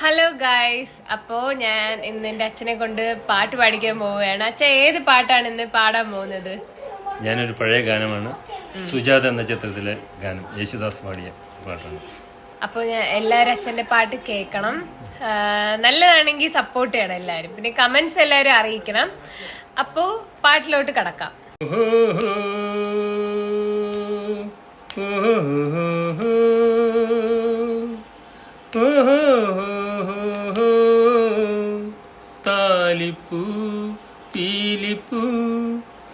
Hello guys അപ്പോ ഞാൻ ഇന്ന് എന്റെ അച്ഛനെ കൊണ്ട് പാട്ട് പാടിക്കാൻ പോവുകയാണ് അച്ഛൻ ഏത് പാട്ടാണ് ഇന്ന് പാടാൻ പോകുന്നത് ഞാനൊരു പഴയ ഗാനമാണ് സുജാത എന്ന ചിത്രത്തിലെ ഗാനം യേശുദാസ് പാടിയ പാട്ടാണ് അപ്പോൾ ഞാൻ എല്ലാവരും അച്ഛന്റെ പാട്ട് കേൾക്കണം നല്ലതാണെങ്കിൽ സപ്പോർട്ട് ചെയ്യണം എല്ലാവരും പിന്നെ കമന്റ്സ് എല്ലാവരും അറിയിക്കണം അപ്പോൾ പാട്ടിലോട്ട് കടക്കാം താലിപ്പൂ പീലിപ്പൂ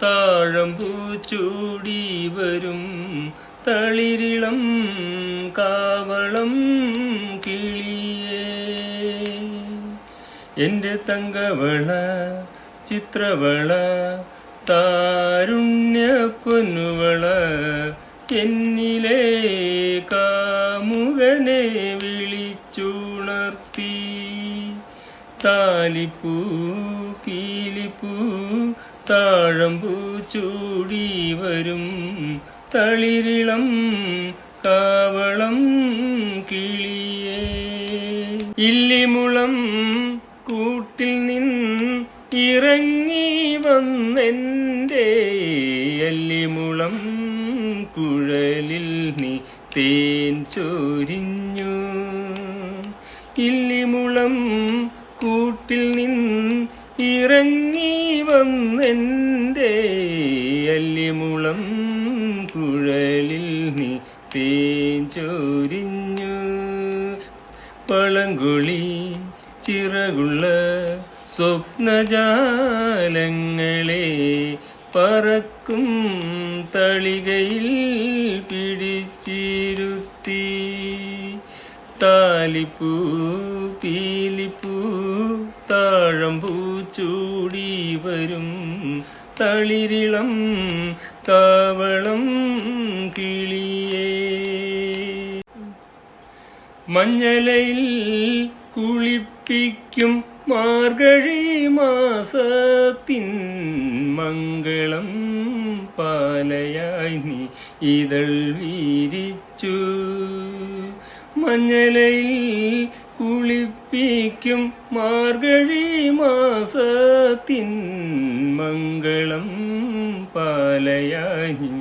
താഴമ്പൂ ചൂടി വരും. തളിരിളം കാവളം കിളിയേ. എന്റെ തങ്കവള ചിത്രവള താരുണ്യ പൊന്നുവള എന്നിലെ താലിപ്പൂ പീലിപ്പൂ താഴമ്പൂ ചൂടി വരും. തളിരിളം കാവളം കിളിയേ. ഇല്ലിമുളം കൂട്ടിൽ നിന്ന് ഇറങ്ങി വന്നെന്റെ അല്ലിമുളം കുഴലിൽ നീ തേൻ ചോരിഞ്ഞു. ഇല്ലിമുളം കൂട്ടിൽ നിന്ന് ഇറങ്ങി വന്നെന്റെ അല്ലിമുളം കുഴലിൽ നീ തേൻ ചോരിഞ്ഞു. പളങ്കുളി ചിറകുള്ള സ്വപ്നജാലങ്ങളെ പറക്കും തളികയിൽ പിടിച്ചിരുത്തി. താലിപ്പൂ പീലിപ്പൂ താഴമ്പൂ ചൂടി വരും തളിരിളം താവളം കിളിയേ. മഞ്ഞലയിൽ കുളിപ്പിക്കും മാർഗഴി മാസത്തിൻ മംഗളം പാലയായി നീ ഇതൾ വീരിച്ചു. മഞ്ഞലയിൽ കുളിപ്പിക്കും മാർഗഴി മാസത്തിൻ മംഗളം പാലയായി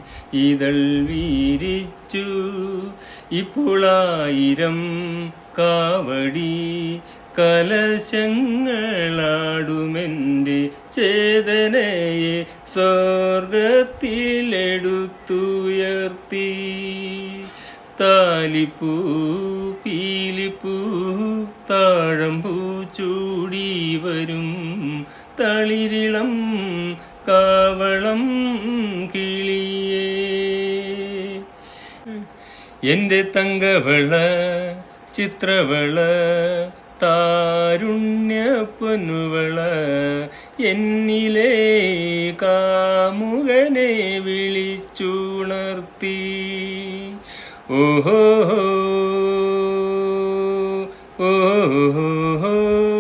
ഇതൾ വീരിച്ചു. ഇപ്പോളായിരം കാവടി കലശങ്ങളാടുമെന്റെ ചേതനയെ സ്വർഗത്തിലെടുത്തുയർത്തി താലിപ്പൂ പീലിപ്പൂ താഴമ്പൂ ചൂടി വരും തളിരിളം കാവളം കിളിയേ. എന്റെ തങ്കവള ചിത്രവള താരുണ്യ പൊന്നുവള എന്നിലെ കാമുകനെ വിളിച്ചുണർത്തി. ഓഹോ ഓഹോ ഓഹോ ഓഹോ ഓഹോ ഓഹോ